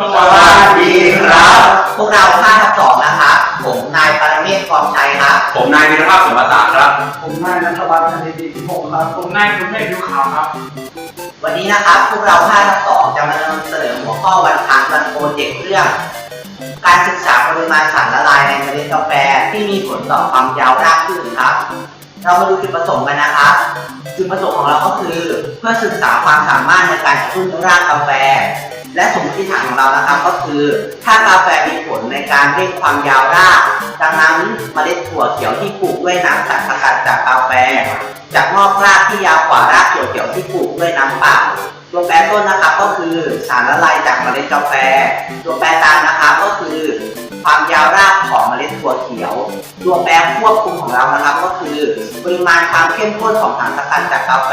สวัสดีครับ พวกเรา5ทับ2นะครับผมนายปรเมศกองชัยครับ ผมนายวิรภาพสมบัติศาสตร์ครับ ผมนายนัทวัฒน์คณิตที่หกครับ ผมนายคุณเมฆยุขาวครับ วันนี้นะครับพวกเรา5ทับ2จะมานำเสนอหัวข้อวันพันวันโปรเจกต์เรื่อง การศึกษาปริมาณสารละลายในเมล็ดกาแฟที่มีผลต่อความยาวรากพืชครับ เรามาดูจุดประสงค์กันนะครับจุดประสงค์ของเราก็คือ เพื่อศึกษาความสามารถในการกระตุ้นรากกาแฟ และสมมติฐานของเรานะครับก็คือ ถ้ากาแฟมีผลในการเร่งความยาวรากดังนั้นเมล็ดถั่วเขียวที่ปลูกด้วยน้ำสารสกัดจากกาแฟจะงอกรากที่ยาวกว่ารากถั่วเขียวที่ปลูกด้วยน้ำเปล่าตัวแปรต้นนะครับก็คือสารละลายจากเมล็ดกาแฟ ตัวแปรตามนะครับก็คือ ความยาวรากของเมล็ดถั่วเขียว ตัวแปรควบคุมของเรานะครับ ก็คือปริมาณความเข้มข้นของสารสกัดจากกาแฟ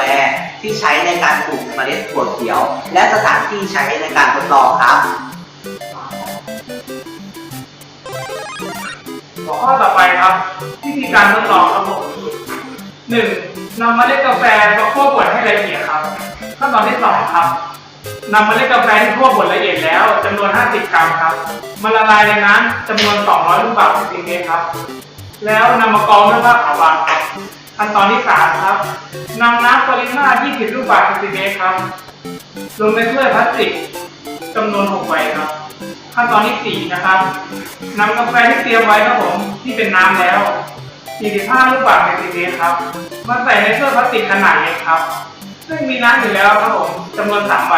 ที่ใช้ในการปลูกเมล็ดถั่วเขียว และสถานที่ใช้ในการทดลองครับหัวข้อต่อไปครับวิธีการทดลองครับผมหนึ่งนำเมล็ดกาแฟมาคั่วบดให้ละเอียดครับขั้นตอนที่สองครับ นำเมล็ดกาแฟที่คั่วบดละเอียดแล้วจำนวน 50 กรัมครับมาละลายในน้ำจำนวน 200 ลูกบาศก์เซนติเมตรครับ แล้วนำมากรองด้วยผ้าขาวบางครับขั้นตอนที่สามครับนำน้ำปริมาตร20 ลูกบาศก์เซนติเมตรครับ ลงในถ้วยพลาสติกจำนวน 6 ใบครับ ขั้นตอนที่ 4 นะครับนำกาแฟที่เตรียมไว้ครับผมที่เป็นน้ำแล้ว 45 ลูกบาศก์เซนติเมตรครับ มาใส่ในถ้วยพลาสติกขนาดเล็กครับ ซึ่งมีน้ำอยู่แล้วครับผมจำนวน3ใบ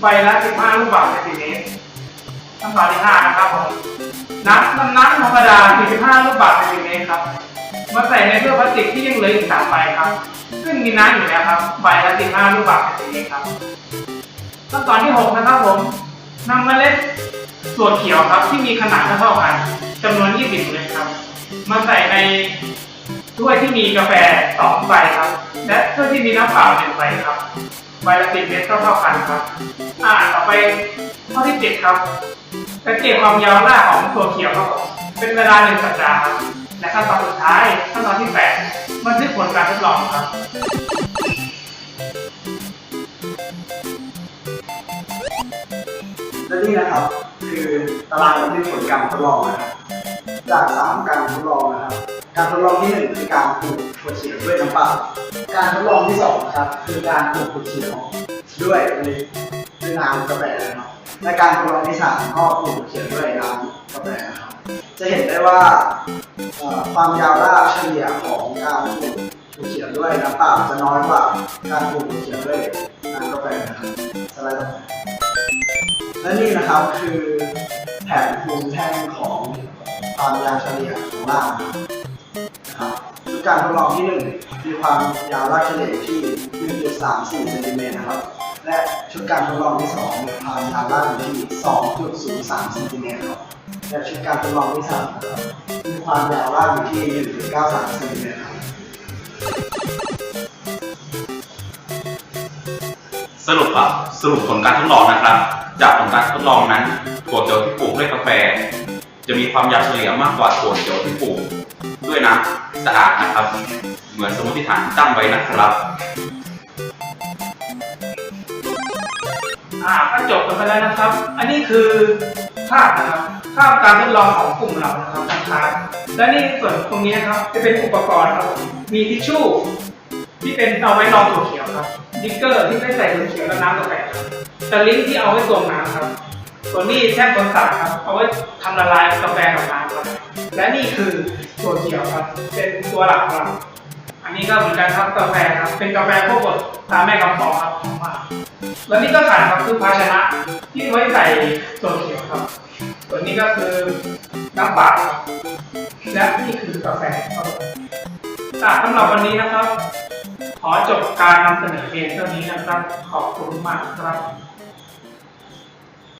ใบละ15ลูกบาศก์เซนติเมตรขั้นตอนที่5นะครับผมน้ำน้ำน้ำธรรมดา45ลูกบาศก์เซนติเมตรครับ มาใส่ในถ้วยพลาสติกที่ยังเหลืออีก3ใบครับ ซึ่งมีน้ำอยู่แล้วครับ ใบละ15ลูกบาศก์เซนติเมตรครับขั้นตอนที่6นะครับผมนำเมล็ดส่วนเขียวครับที่มีขนาดเท่ากันจำนวน 20 เมตรครับ มาใส่ในถ้วยที่มีกาแฟ2ใบครับ และถ้วยที่มีน้ำเปล่า1ใบครับใบละ10เมตรเท่าๆกันครับ อ่าต่อไปข้อที่7ครับสังเกตความยาวราของถั่วเขียวครับผมเป็นเวลา1สัปดาห์ครับและขั้นตอนสุดท้ายขั้นตอนที่8บันทึกผลการทดลองครับและนี่นะครับ คือตารางบันทึกผลการทดลองนะครับจากสามการทดลองนะครับ การทดลองที่หนึ่งคือการปลูกถั่วเขียวด้วยน้ำเปล่า การทดลองที่สองครับคือการปลูกถั่วเขียวด้วยด้วยด้วยน้ำกาแฟนะครับและการทดลองที่สามก็ปลูกถั่วเขียวด้วยน้ำกาแฟนะครับจะเห็นได้ว่าความยาวรากเฉลี่ยของการปลูกถั่วเขียวด้วยน้ำเปล่าจะน้อยกว่าการปลูกถั่วเขียวด้วยน้ำกาแฟนะครับสไลด์ต่อไปและนี่นะครับคือแผนภูมิแท่งของความยาวเฉลี่ยของราบ การทดลองที่หนึ่งมีความยาวรากเฉลี่ยที่ 1.34เซนติเมตรนะครับ และชุดการทดลองที่สองมีความยาวรากอยู่ที่ 2.03เซนติเมตรครับ และชุดการทดลองที่สามนะครับมีความยาวรากอยู่ที่ 1.93เซนติเมตรครับสรุปครับสรุปผลการทดลองนะครับ จากผลการทดลองนั้นถั่วเขียวที่ปลูกด้วยกาแฟ จะมีความยาวเฉลี่ยมากกว่าถั่วเขียวที่ปลูก ด้วยน้ำสะอาดนะครับ เหมือนสมมติฐานที่ตั้งไว้นะครับอ่าก็จบกันไปแล้วนะครับ อันนี้คือภาพนะครับภาพการทดลองของกลุ่มเรานะครับนะครับและนี่ส่วนตรงนี้นะครับจะเป็นอุปกรณ์ครับ มีทิชชู่ที่เป็นเอาไว้รองถั่วเขียวครับดิกเกอร์ที่ไม่ใส่ถั่วเขียวและน้ำกาแฟครับสลิงที่เอาไว้ตวงน้ำครับ ส่วนนี้แท่งบนสาครับเอาไว้ทำละลายกาแฟกับน้ำครับ และนี่คือถั่วเขียวครับ เป็นตัวหลักของเราอันนี้ก็เหมือนกันครับกาแฟครับ เป็นกาแฟพวกบดตามแม่กำปองครับของมาแล้วนี่ก็ขันครับคือภาชนะที่ไว้ใส่ตัวเขียวครับ ส่วนนี้ก็คือน้ำเปล่าครับและนี่คือกาแฟครับผมอะสำหรับวันนี้นะครับ ขอจบการนำเสนอเพียงเท่านี้นะครับ ขอบคุณมากครับ